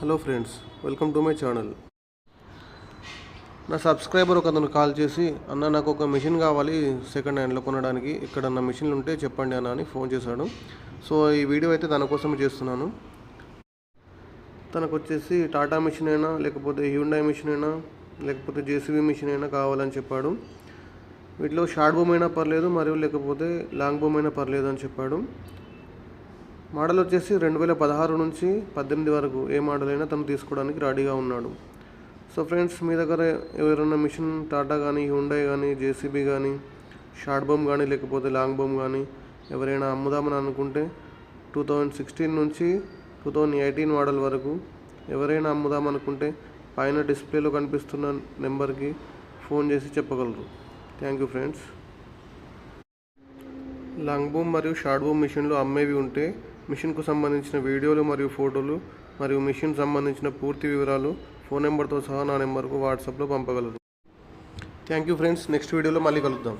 Hello friends welcome to my channel. నా subscriber ఒక అతను కాల్ చేసి అన్న నాకు ఒక మిషన్ కావాలి సెకండ్ హ్యాండ్లో కొనడానికి. ఎక్కడన్నా మిషన్లు ఉంటే చెప్పండి అన్న అని ఫోన్ చేశాడు. సో ఈ వీడియో అయితే తన కోసం చేస్తున్నాను. తనకు వచ్చేసి టాటా మిషన్ అయినా లేకపోతే హ్యూండాయ్ మిషన్ అయినా లేకపోతే జేసీబీ మిషన్ అయినా కావాలని చెప్పాడు. వీటిలో షార్ట్ బూమ్ అయినా పర్లేదు మరియు లేకపోతే లాంగ్ బూమ్ అయినా పర్లేదు అని చెప్పాడు. మోడల్ వచ్చేసి రెండు వేల పదహారు నుంచి పద్దెనిమిది వరకు ఏ మోడల్ అయినా తను తీసుకోవడానికి రెడీగా ఉన్నాడు. సో ఫ్రెండ్స్ మీ దగ్గర ఎవరైనా మిషన్ టాటా కానీ హుండై కానీ జేసీబీ కానీ షార్ట్ బొమ్ కానీ లేకపోతే లాంగ్ బొమ్ కానీ ఎవరైనా అమ్ముదామని అనుకుంటే టూ థౌజండ్ సిక్స్టీన్ నుంచి టూ థౌజండ్ ఎయిటీన్ మోడల్ వరకు ఎవరైనా అమ్ముదామనుకుంటే పైన డిస్ప్లేలో కనిపిస్తున్న నెంబర్కి ఫోన్ చేసి చెప్పగలరు. Thank you friends. Long boom మరియు షార్ట్ బూమ్ మిషన్లు అమ్మేవి ఉంటే మిషన్కు సంబంధించిన వీడియోలు మరియు ఫోటోలు మరియు మిషన్ సంబంధించిన పూర్తి వివరాలు ఫోన్ నెంబర్తో సహా నా నెంబర్కు వాట్సాప్లో పంపగలరు. Thank you friends. నెక్స్ట్ వీడియోలో మళ్ళీ కలుద్దాం.